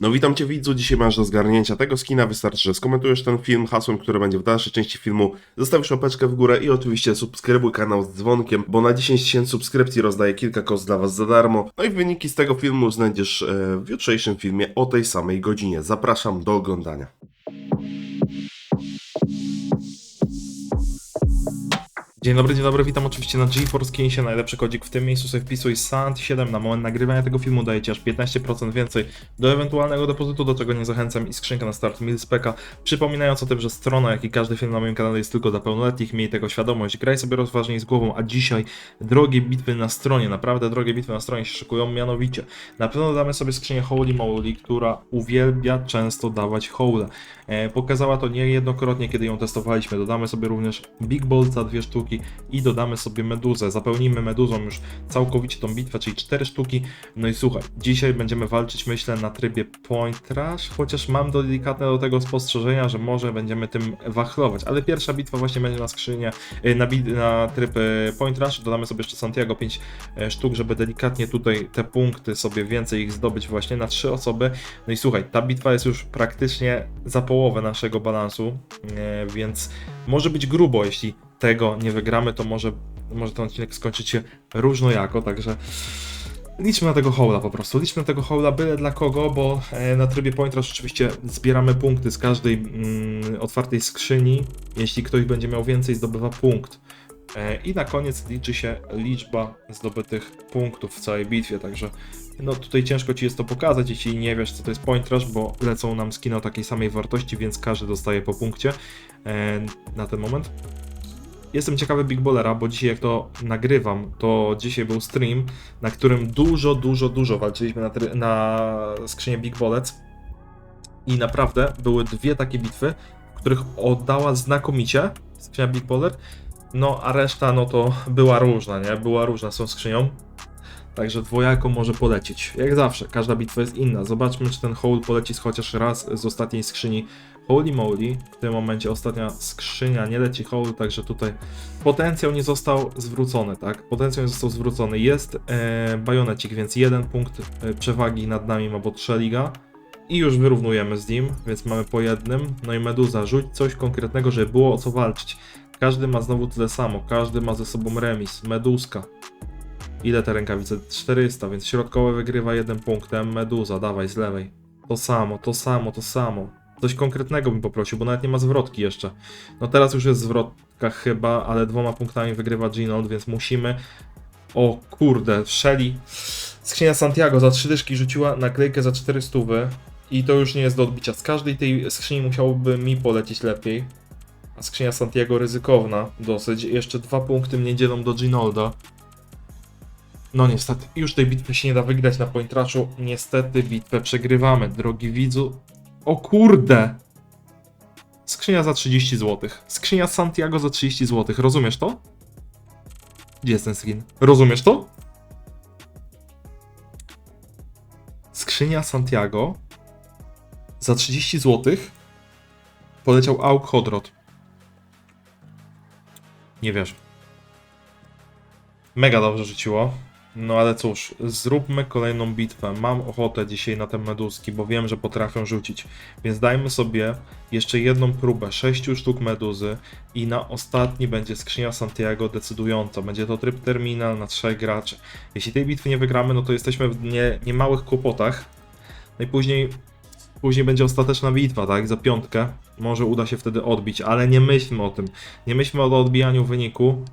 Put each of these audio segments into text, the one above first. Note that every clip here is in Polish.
No witam Cię widzu, dzisiaj masz do zgarnięcia tego skina, wystarczy, że skomentujesz ten film hasłem, które będzie w dalszej części filmu, zostawisz łapeczkę w górę i oczywiście subskrybuj kanał z dzwonkiem, bo na 10 tysięcy subskrypcji rozdaję kilka kos dla Was za darmo, no i wyniki z tego filmu znajdziesz e, w jutrzejszym filmie o tej samej godzinie. Zapraszam do oglądania. Dzień dobry, dzień dobry, witam oczywiście na GeForce Kingsie, najlepszy kodzik w tym miejscu sobie wpisuj SANT7, na moment nagrywania tego filmu daje Ci aż 15% więcej do ewentualnego depozytu, do czego nie zachęcam i skrzynka na start Milspeka. Przypominając o tym, że strona, jak i każdy film na moim kanale jest tylko dla pełnoletnich, miej tego świadomość, graj sobie rozważnie z głową, a dzisiaj drogie bitwy na stronie, naprawdę drogie bitwy na stronie się szykują, mianowicie na pewno damy sobie skrzynię Holy Moly, która uwielbia często dawać hole. E, pokazała to niejednokrotnie, kiedy ją testowaliśmy, dodamy sobie również Big Bolta, dwie sztuki i dodamy sobie meduzę. Zapełnimy meduzą już całkowicie tą bitwę, czyli cztery sztuki. No i słuchaj, dzisiaj będziemy walczyć, myślę, na trybie Point Rush, chociaż mam delikatne do tego spostrzeżenia, że może będziemy tym wachlować, ale pierwsza bitwa właśnie będzie na skrzynię, y, na, na tryb y, Point Rush. Dodamy sobie jeszcze Santiago 5 sztuk, żeby delikatnie tutaj te punkty sobie więcej ich zdobyć właśnie na trzy osoby. No i słuchaj, ta bitwa jest już praktycznie za połowę naszego balansu, e, więc może być grubo, jeśli tego nie wygramy, to może, może ten odcinek skończyć się różnojako, także liczmy na tego hola po prostu, liczmy na tego hola byle dla kogo, bo e, na trybie Point Rush oczywiście zbieramy punkty z każdej mm, otwartej skrzyni, jeśli ktoś będzie miał więcej, zdobywa punkt. E, I na koniec liczy się liczba zdobytych punktów w całej bitwie, także no tutaj ciężko Ci jest to pokazać, jeśli nie wiesz co to jest Point Rush, bo lecą nam skiny o takiej samej wartości, więc każdy dostaje po punkcie e, na ten moment. Jestem ciekawy Big Ballera, bo dzisiaj jak to nagrywam, to dzisiaj był stream, na którym dużo, dużo, dużo walczyliśmy na, na skrzynię Big Bullets i naprawdę były dwie takie bitwy, w których oddała znakomicie skrzynia Big Baller, no a reszta no to była różna, nie? Była różna tą skrzynią. Także dwojako może polecieć. Jak zawsze, każda bitwa jest inna. Zobaczmy, czy ten hole poleci chociaż raz z ostatniej skrzyni Holy moly, w tym momencie ostatnia skrzynia nie leci hole, także tutaj potencjał nie został zwrócony, tak? Potencjał nie został zwrócony. Jest e, bajonecik, więc jeden punkt e, przewagi nad nami ma Botrzeliga. I już wyrównujemy z nim, więc mamy po jednym. No i Meduza, rzuć coś konkretnego, żeby było o co walczyć. Każdy ma znowu tyle samo, każdy ma ze sobą remis. Meduska. Ile te rękawice? 400, więc środkowe wygrywa jednym punktem. Meduza, dawaj z lewej. To samo, to samo, to samo. Coś konkretnego bym poprosił, bo nawet nie ma zwrotki jeszcze. No teraz już jest zwrotka chyba, ale dwoma punktami wygrywa Ginold, więc musimy... O kurde, Shelly. Skrzynia Santiago za 3 dyszki rzuciła naklejkę za 400 i to już nie jest do odbicia. Z każdej tej skrzyni musiałoby mi polecieć lepiej. A skrzynia Santiago ryzykowna dosyć. Jeszcze dwa punkty mnie dzielą do Ginolda. No niestety, już tej bitwy się nie da wygrać na point rushu. Niestety bitwę przegrywamy, drogi widzu. O kurde! Skrzynia za 30 zł. Skrzynia Santiago za 30 zł. Rozumiesz to? Gdzie jest ten skin? Rozumiesz to? Skrzynia Santiago za 30 zł poleciał Auk Hodrot. Nie wierzę. Mega dobrze rzuciło. No ale cóż, zróbmy kolejną bitwę. Mam ochotę dzisiaj na te meduski, bo wiem, że potrafią rzucić. Więc dajmy sobie jeszcze jedną próbę, 6 sztuk meduzy i na ostatni będzie skrzynia Santiago decydująca. Będzie to tryb terminal na 3 graczy. Jeśli tej bitwy nie wygramy, no to jesteśmy w nie, niemałych kłopotach. No i później, później będzie ostateczna bitwa, tak? Za piątkę. Może uda się wtedy odbić, ale nie myślmy o tym. Nie myślmy o odbijaniu wyniku.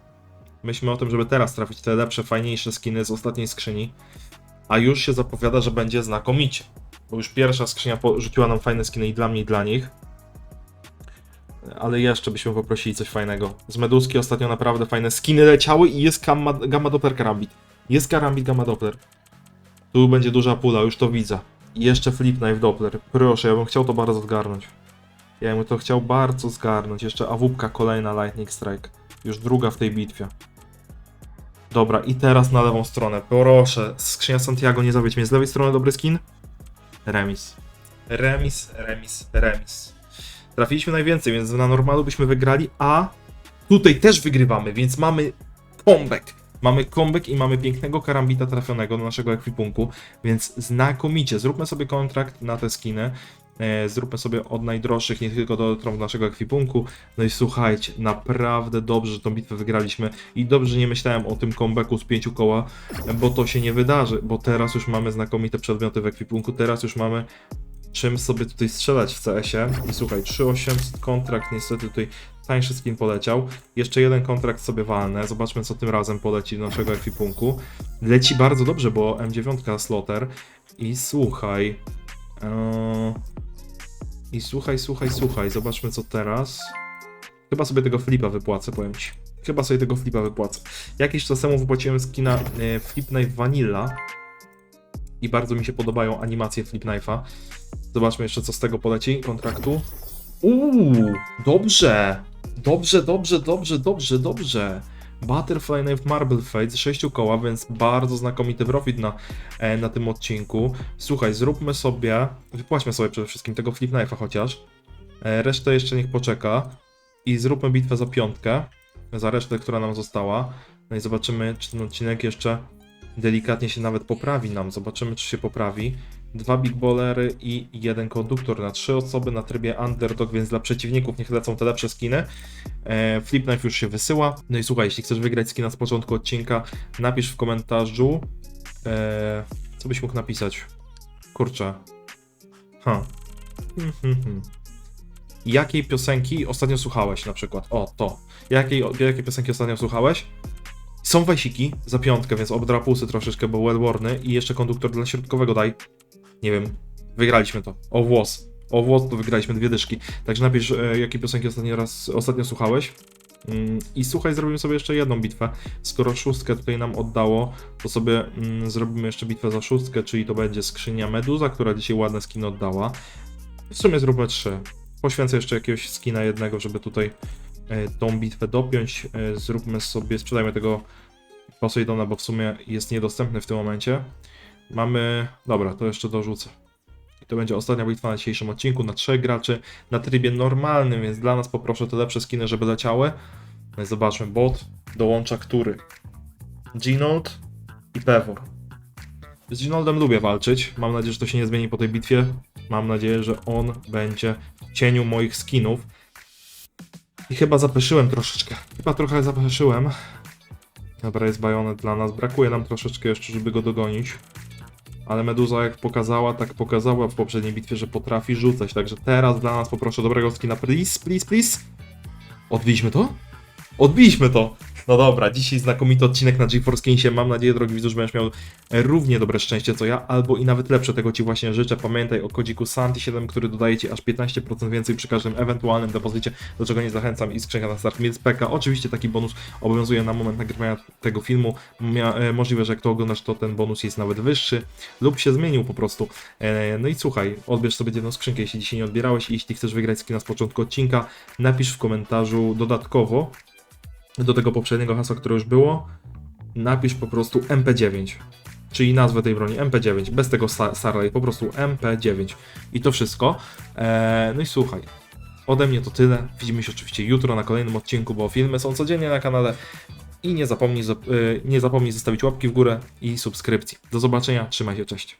Myślmy o tym, żeby teraz trafić te lepsze, fajniejsze skiny z ostatniej skrzyni. A już się zapowiada, że będzie znakomicie. Bo już pierwsza skrzynia rzuciła nam fajne skiny i dla mnie, i dla nich. Ale jeszcze byśmy poprosili coś fajnego. Z Meduski ostatnio naprawdę fajne skiny leciały i jest gamma, gamma Doppler Karambit. Jest Karambit Gamma Doppler. Tu będzie duża pula, już to widzę. I jeszcze Flip Knife Doppler. Proszę, ja bym chciał to bardzo zgarnąć. Ja bym to chciał bardzo zgarnąć. Jeszcze awupka kolejna Lightning Strike. Już druga w tej bitwie. Dobra, i teraz na lewą stronę. Proszę, skrzynia Santiago, nie zawiedź mnie. Z lewej strony dobry skin? Remis. Remis, remis, remis. Trafiliśmy najwięcej, więc na normalu byśmy wygrali, a tutaj też wygrywamy, więc mamy comeback. Mamy comeback i mamy pięknego karambita trafionego do naszego ekwipunku, więc znakomicie. Zróbmy sobie kontrakt na te skiny. E, zróbmy sobie od najdroższych, nie tylko do do naszego ekwipunku. No i słuchajcie, naprawdę dobrze, że tą bitwę wygraliśmy i dobrze nie myślałem o tym comebacku z pięciu koła, bo to się nie wydarzy, bo teraz już mamy znakomite przedmioty w ekwipunku, teraz już mamy czym sobie tutaj strzelać w CS-ie. I słuchaj, 3800 kontrakt, niestety tutaj tańszy skin poleciał. Jeszcze jeden kontrakt sobie walnę, zobaczmy co tym razem poleci do naszego ekwipunku. Leci bardzo dobrze, bo M9 sloter i słuchaj... Eee, I słuchaj, słuchaj, słuchaj, zobaczmy co teraz. Chyba sobie tego flipa wypłacę, powiem ci. Chyba sobie tego flipa wypłacę. Jakiś czas temu wypłaciłem skina e, Flip Knife Vanilla i bardzo mi się podobają animacje Flip Knife'a. Zobaczmy jeszcze co z tego poleci kontraktu. Uuu, dobrze! Dobrze, dobrze, dobrze, dobrze, dobrze. Butterfly Knife Marble Fate z 6 koła, więc bardzo znakomity profit na, e, na tym odcinku. Słuchaj, zróbmy sobie, wypłaćmy sobie przede wszystkim tego Flip Knife'a chociaż. E, resztę jeszcze niech poczeka. I zróbmy bitwę za piątkę, za resztę, która nam została. No i zobaczymy, czy ten odcinek jeszcze delikatnie się nawet poprawi nam. Zobaczymy, czy się poprawi. Dwa big ballery i jeden konduktor na trzy osoby na trybie underdog, więc dla przeciwników niech lecą te lepsze skiny. E, Flip Knife już się wysyła. No i słuchaj, jeśli chcesz wygrać skina z początku odcinka, napisz w komentarzu. E, co byś mógł napisać? Kurczę. Ha. Hmm, hmm, hmm. Jakiej piosenki ostatnio słuchałeś na przykład? O, to. Jakiej, jakiej piosenki ostatnio słuchałeś? Są wajsiki za piątkę, więc obdrapusy troszeczkę, bo well warny i jeszcze konduktor dla środkowego daj. Nie wiem, wygraliśmy to. O włos. O włos to wygraliśmy dwie dyszki. Także napisz, e, jakie piosenki ostatnio, raz, ostatnio słuchałeś. Mm, I słuchaj, zrobimy sobie jeszcze jedną bitwę. Skoro szóstkę tutaj nam oddało, to sobie mm, zrobimy jeszcze bitwę za szóstkę, czyli to będzie skrzynia Meduza, która dzisiaj ładne skiny oddała. W sumie zróbmy trzy. Poświęcę jeszcze jakiegoś skina jednego, żeby tutaj e, tą bitwę dopiąć. E, zróbmy sobie, sprzedajmy tego Poseidona, bo w sumie jest niedostępny w tym momencie. Mamy. Dobra, to jeszcze dorzucę. I to będzie ostatnia bitwa na dzisiejszym odcinku na trzech graczy na trybie normalnym, więc dla nas poproszę te lepsze skiny, żeby leciały. No i zobaczmy, bot dołącza który? Ginold i Pevor. Z Ginoldem lubię walczyć. Mam nadzieję, że to się nie zmieni po tej bitwie. Mam nadzieję, że on będzie w cieniu moich skinów. I chyba zapeszyłem troszeczkę. Chyba trochę zapeszyłem. Dobra, jest bajonet dla nas. Brakuje nam troszeczkę jeszcze, żeby go dogonić. Ale Meduza jak pokazała, tak pokazała w poprzedniej bitwie, że potrafi rzucać. Także teraz dla nas poproszę dobrego skina. Please, please, please. Odbiliśmy to? Odbiliśmy to! No dobra, dzisiaj znakomity odcinek na GeForce Kingsie. Mam nadzieję, drogi widzu, że będziesz miał równie dobre szczęście co ja, albo i nawet lepsze. Tego Ci właśnie życzę. Pamiętaj o kodziku SANTI7, który dodaje Ci aż 15% więcej przy każdym ewentualnym depozycie, do czego nie zachęcam i skrzynka na start Mills PK. Oczywiście taki bonus obowiązuje na moment nagrywania tego filmu. Mia e, możliwe, że jak to oglądasz, to ten bonus jest nawet wyższy lub się zmienił po prostu. E, no i słuchaj, odbierz sobie jedną skrzynkę, jeśli dzisiaj nie odbierałeś i jeśli chcesz wygrać skina z początku odcinka, napisz w komentarzu dodatkowo do tego poprzedniego hasła, które już było, napisz po prostu MP9, czyli nazwę tej broni MP9, bez tego Star- Starlight, po prostu MP9 i to wszystko. Eee, no i słuchaj, ode mnie to tyle. Widzimy się oczywiście jutro na kolejnym odcinku, bo filmy są codziennie na kanale. I nie zapomnij, zap- y, nie zapomnij zostawić łapki w górę i subskrypcji. Do zobaczenia, trzymaj się, cześć.